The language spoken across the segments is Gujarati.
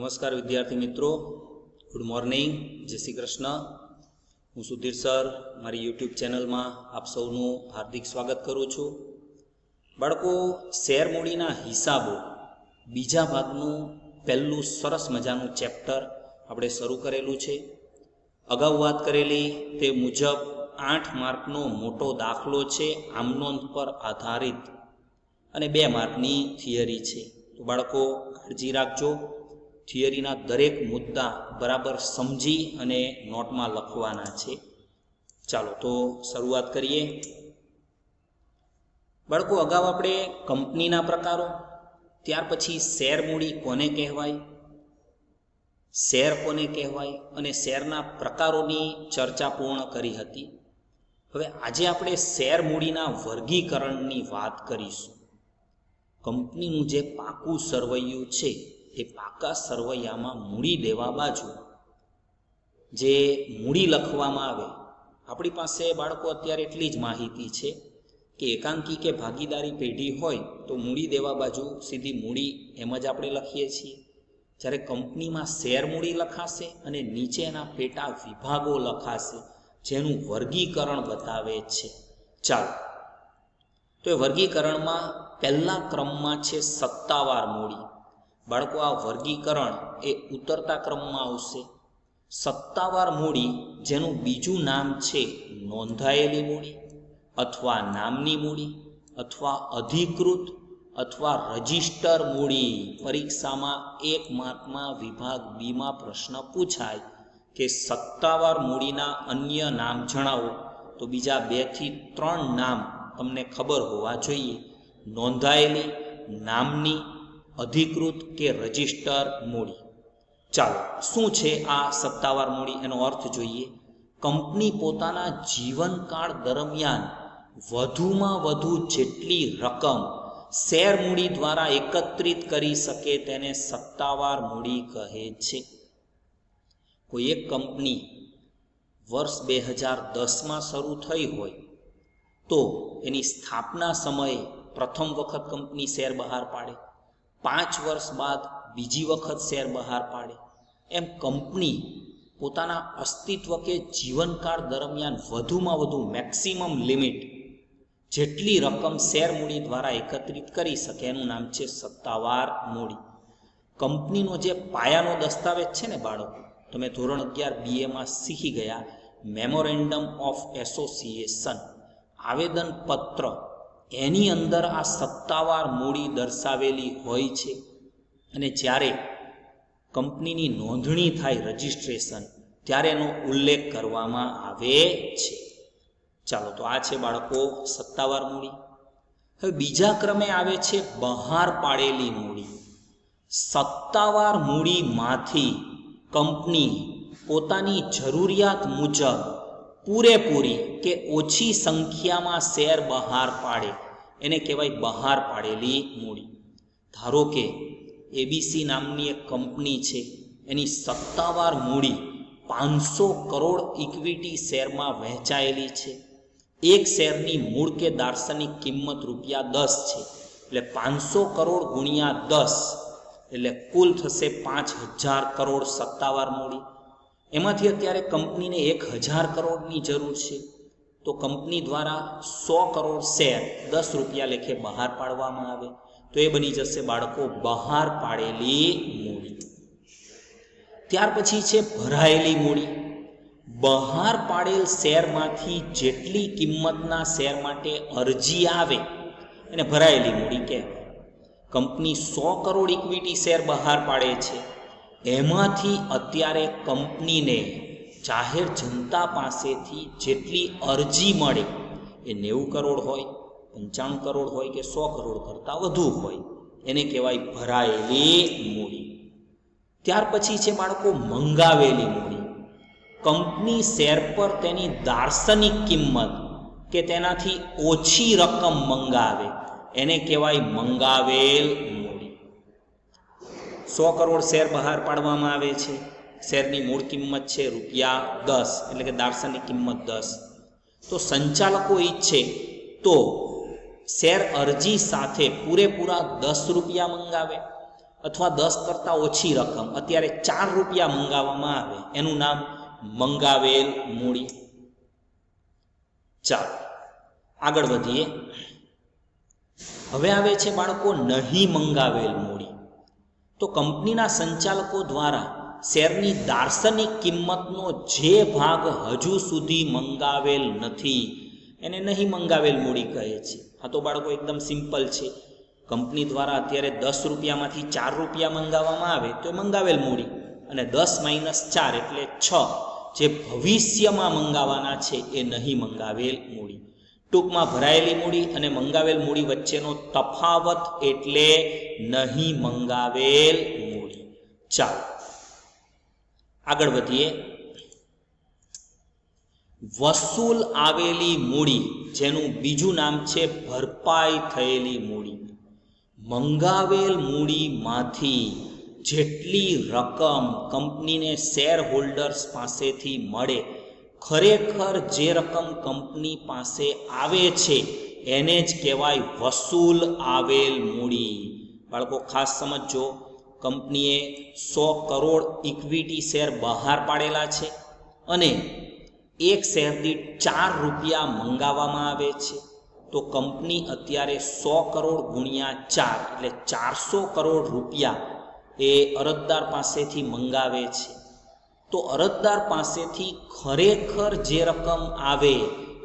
નમસ્કાર વિદ્યાર્થી મિત્રો. ગુડ મોર્નિંગ જય શ્રી કૃષ્ણ. હું સુધીર સર. મારી યુટ્યુબ ચેનલમાં આપ સૌનું હાર્દિક સ્વાગત કરું છું. બાળકો, શેર મૂડીના હિસાબો બીજા ભાગનું પહેલું સરસ મજાનું ચેપ્ટર આપણે શરૂ કરેલું છે. અગાઉ વાત કરેલી તે મુજબ આઠ માર્કનો મોટો દાખલો છે આમનોંધ પર આધારિત અને બે માર્કની થિયરી છે. તો બાળકો, કાળજી રાખજો. થિયરીના દરેક મુદ્દા બરાબર સમજી અને નોટમાં લખવાના છે. ચાલો તો શરૂઆત કરીએ. બાળકો, અગાઉ આપણે કંપનીના પ્રકારો, ત્યાર પછી શેર મૂડી કોને કહેવાય? શેર કોને કહેવાય? અને શેરના પ્રકારોની ચર્ચા પૂર્ણ કરી હતી. હવે આજે આપણે શેર મૂડીના વર્ગીકરણની વાત કરીશું. કંપનીનું જે પાકું સરવૈયું છે એ પાકા સરવૈયામાં મૂડી દેવા બાજુ જે મૂડી લખવામાં આવે, આપણી પાસે બાળકો અત્યારે એટલી જ માહિતી છે કે એકાંકી કે ભાગીદારી પેઢી હોય તો મૂડી દેવા બાજુ સીધી મૂડી એમ જ આપણે લખીએ છીએ. જ્યારે કંપનીમાં શેર મૂડી લખાશે અને નીચેના પેટા વિભાગો લખાશે, જેનું વર્ગીકરણ બતાવે છે. ચાલો. તો એ વર્ગીકરણમાં પહેલા ક્રમમાં છે સત્તાવાર મૂડી. બાળકો, આ વર્ગીકરણ એ ઉતરતા ક્રમમાં આવશે. સત્તાવાર મૂડી, જેનું બીજું નામ છે નોંધાયેલી મૂડી, અથવા નામની મૂડી, અથવા અધિકૃત અથવા રજિસ્ટર મૂડી. પરીક્ષામાં એક માર્કમાં વિભાગ બીમાં પ્રશ્ન પૂછાય કે સત્તાવાર મૂડીના અન્ય નામ જણાવો. તો બીજા બેથી ત્રણ નામ તમને ખબર હોવા જોઈએ. નોંધાયેલી, નામની અધિકૃત કે રજિસ્ટર મૂડી. ચાલો, શું છે આ સત્તાવાર મૂડી? એનો અર્થ જોઈએ. કંપની પોતાના જીવનકાળ દરમિયાન વધુમાં વધુ જેટલી રકમ શેર મૂડી દ્વારા એકત્રિત કરી શકે તેને સત્તાવાર મૂડી કહે છે. કોઈ એક કંપની વર્ષ બે હજાર દસમાં શરૂ થઈ હોય તો એની સ્થાપના સમયે પ્રથમ વખત કંપની શેર બહાર પાડે. પાંચ વર્ષ બાદ બીજી વખત શેર બહાર પાડે. એમ કંપની પોતાના અસ્તિત્વ કે જીવનકાળ દરમિયાન વધુમાં વધુ મેક્સિમમ લિમિટ જેટલી રકમ શેર મૂડી દ્વારા એકત્રિત કરી શકે એનું નામ છે સત્તાવાર મૂડી. કંપનીનો જે પાયાનો દસ્તાવેજ છે ને બાળકો, તમે ધોરણ અગિયાર બીએમાં શીખી ગયા મેમોરેન્ડમ ઓફ એસોસિએશન આવેદન પત્ર એની અંદર આ સત્તાવાર મૂડી દર્શાવેલી હોય છે. અને જ્યારે કંપનીની નોંધણી થાય રજિસ્ટ્રેશન, ત્યારે એનો ઉલ્લેખ કરવામાં આવે છે. ચાલો તો આ છે બાળકો સત્તાવાર મૂડી. હવે બીજા ક્રમે આવે છે બહાર પાડેલી મૂડી. સત્તાવાર મૂડીમાંથી કંપની પોતાની જરૂરિયાત મુજબ પૂરેપૂરી કે ઓછી સંખ્યામાં શેર બહાર પાડે. એને કહેવાય બહાર પાડેલી મૂડી. ધારો કે એબીસી નામની એક કંપની છે. એની સત્તાવાર મૂડી પાંચસો કરોડ ઇક્વિટી શેરમાં વહેંચાયેલી છે. એક શેરની મૂળ કે દાર્શનિક કિંમત રૂપિયા દસ છે. એટલે પાંચસો કરોડ ગુણ્યા દસ, એટલે કુલ થશે પાંચ હજાર કરોડ સત્તાવાર મૂડી. એમાંથી અત્યારે કંપનીને એક હજાર કરોડની જરૂર છે. તો કંપની દ્વારા સો કરોડ શેર દસ રૂપિયા લેખે બહાર પાડવામાં આવે. તો એ બની જશે બાળકો બહાર પાડેલી મૂડી. ત્યાર પછી છે ભરાયેલી મૂડી. બહાર પાડેલ શેરમાંથી જેટલી કિંમતના શેર માટે અરજી આવે, એને ભરાયેલી મૂડી કહેવાય. કંપની સો કરોડ ઇક્વિટી શેર બહાર પાડે છે. એમાંથી અત્યારે કંપનીને જાહેર જનતા પાસેથી જેટલી અરજી મળે એ નેવું કરોડ હોય, પંચાણું કરોડ હોય કે સો કરોડ કરતાં વધુ હોય, એને કહેવાય ભરાયેલી મૂડી. ત્યાર પછી છે બાળકો મંગાવેલી મૂડી. કંપની શેર પર તેની દાર્શનિક કિંમત કે તેનાથી ઓછી રકમ મંગાવે, એને કહેવાય મંગાવેલ સો કરોડ શેર બહાર પાડવામાં આવે છે. શેરની મૂળ કિંમત છે રૂપિયા દસ, એટલે કે દાર્શનિક કિંમત દસ. તો સંચાલકો ઈચ્છે તો શેર અરજી સાથે પૂરેપૂરા દસ રૂપિયા મંગાવે અથવા દસ કરતાં ઓછી રકમ. અત્યારે ચાર રૂપિયા મંગાવવામાં આવે. એનું નામ મંગાવેલ મૂડી. ચાલો, આગળ વધીએ. હવે આવે છે બાળકો નહીં મંગાવેલ મૂડી. તો કંપનીના સંચાલકો દ્વારા શેરની દાર્શનિક કિંમતનો જે ભાગ હજુ સુધી મંગાવેલ નથી. એને નહીં મંગાવેલ મૂડી કહે છે. હા, તો બાળકો, એકદમ સિમ્પલ છે. કંપની દ્વારા અત્યારે દસ રૂપિયામાંથી ચાર રૂપિયા મંગાવવામાં આવે તો એ મંગાવેલ મૂડી અને દસ માઇનસ ચાર એટલે છ. જે ભવિષ્યમાં મંગાવવાના છે એ નહીં મંગાવેલ મૂડી. ટૂંકમાં ભરાયેલી મૂડી અને મંગાવેલ મૂડી વચ્ચેનો તફાવત એટલે નહીં મંગાવેલ મૂડી. ચાલો, આગળ વધીએ. વસૂલ આવેલી મૂડી, જેનું બીજું નામ છે ભરપાઈ થયેલી મૂડી. મંગાવેલ મૂડીમાંથી જેટલી રકમ કંપનીને શેર હોલ્ડર્સ પાસેથી મળે ખરેખર જે રકમ કંપની પાસે આવે છે, એને જ કહેવાય વસૂલ આવેલ મૂડી. બાળકો, ખાસ સમજો કંપનીએ સો કરોડ ઇક્વિટી શેર બહાર પાડેલા છે અને એક શેર દીઠ ચાર રૂપિયા મંગાવવામાં આવે છે. તો કંપની અત્યારે સો કરોડ ગુણ્યા ચાર, એટલે ચારસો કરોડ રૂપિયા એ અરજદાર પાસેથી મંગાવે છે. તો અરજદાર પાસેથી ખરેખર જે રકમ આવે,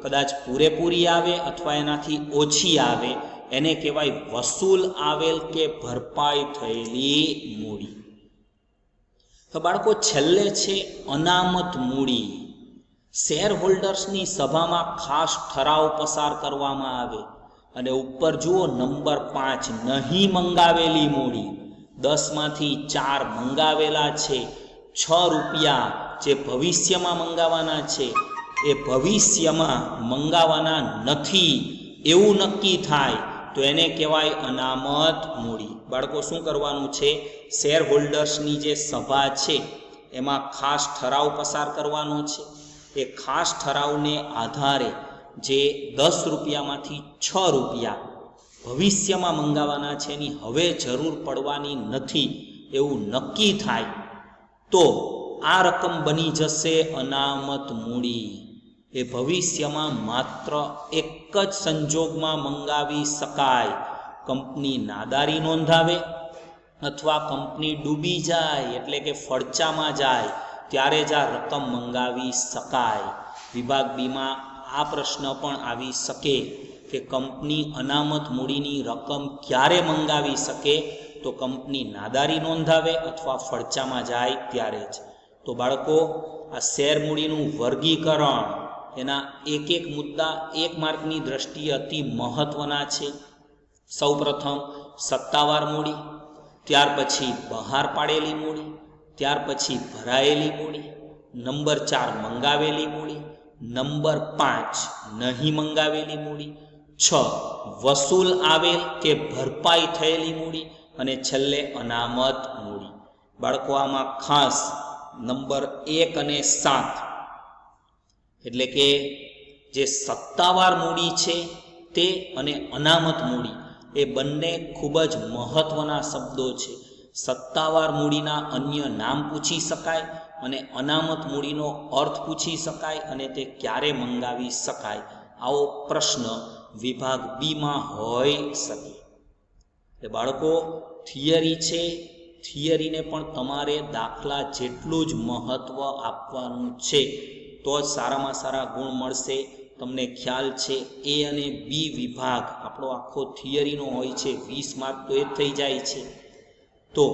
કદાચ પૂરેપૂરી આવે અથવા એનાથી ઓછી આવે, એને કહેવાય વસૂલ આવેલ કે ભરપાઈ થયેલી મૂડી. તો બાળકો, છેલ્લે છે અનામત મૂડી. શેર હોલ્ડર્સની સભામાં ખાસ ઠરાવ પસાર કરવામાં આવે અને ઉપર જુઓ, નંબર પાંચ, નહીં મંગાવેલી મૂડી. દસમાંથી ચાર મંગાવેલા છે. છ રૂપિયા જે ભવિષ્યમાં મંગાવવાના છે, એ ભવિષ્યમાં મંગાવાના નથી. એવું નક્કી થાય તો એને કહેવાય અનામત મૂડી. બાળકો, શું કરવાનું છે? શેર હોલ્ડર્સની જે સભા છે, એમાં ખાસ ઠરાવ પસાર કરવાનો છે. એ ખાસ ઠરાવને આધારે જે દસ રૂપિયામાંથી છ રૂપિયા ભવિષ્યમાં મંગાવાના છે, એની હવે જરૂર પડવાની નથી. એવું નક્કી થાય તો આ રકમ બની જશે અનામત મૂડી. એ ભવિષ્યમાં માત્ર એક જ સંજોગમાં મંગાવી શકાય. કંપની નાદારી નોંધાવે અથવા કંપની ડૂબી જાય એટલે કે ફડચામાં જાય, ત્યારે જ આ રકમ મંગાવી શકાય. વિભાગ બીમાં આ પ્રશ્ન પણ આવી શકે કે કંપની અનામત મૂડીની રકમ ક્યારે મંગાવી શકે તો કંપની નાદારી નોંધાવે અથવા ફડચામાં જાય ત્યારે જ. તો બાળકો, આ શેર મૂડીનું વર્ગીકરણ, એના એક એક મુદ્દા એક માર્કની દ્રષ્ટિએ અતિ મહત્વના છે. સૌપ્રથમ, સત્તાવાર મૂડી, ત્યાર પછી બહાર પાડેલી મૂડી, ત્યાર પછી ભરાયેલી મૂડી, નંબર ચાર મંગાવેલી મૂડી, નંબર પાંચ નહીં મંગાવેલી મૂડી, છ વસૂલ આવેલ કે ભરપાઈ થયેલી મૂડી અને છેલ્લે અનામત મૂડી. બાળકો, આમાં ખાસ નંબર એક અને સાત. એટલે કે જે સત્તાવાર મૂડી છે તે અને અનામત મૂડી, એ બંને ખૂબ જ મહત્વના શબ્દો છે. સત્તાવાર મૂડીના અન્ય નામ પૂછી શકાય અને અનામત મૂડીનો અર્થ પૂછી શકાય અને તે ક્યારે મંગાવી શકાય? આવો પ્રશ્ન વિભાગ બીમાં હોઈ શકે. એટલે બાળકો, થિયરી છે. થિયરીને પણ તમારે દાખલા જેટલું જ મહત્ત્વ આપવાનું છે, તો જ સારામાં સારા ગુણ મળશે. તમને ખ્યાલ છે, એ અને બી વિભાગ આપણો આખો થિયરીનો હોય છે, વીસ માર્ક તો એ થઈ જાય છે. તો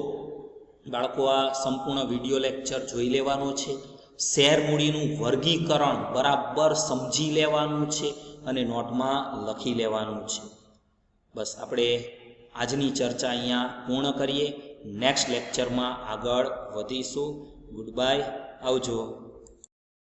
બાળકો, આ સંપૂર્ણ વીડિયો લેક્ચર જોઈ લેવાનો છે. શેર મૂડીનું વર્ગીકરણ બરાબર સમજી લેવાનું છે અને નોટમાં લખી લેવાનું છે. બસ, આપણે આજની ચર્ચા અહીંયા પૂર્ણ કરીએ. નેક્સ્ટ લેક્ચરમાં આગળ વધીશું. ગુડ બાય આવજો.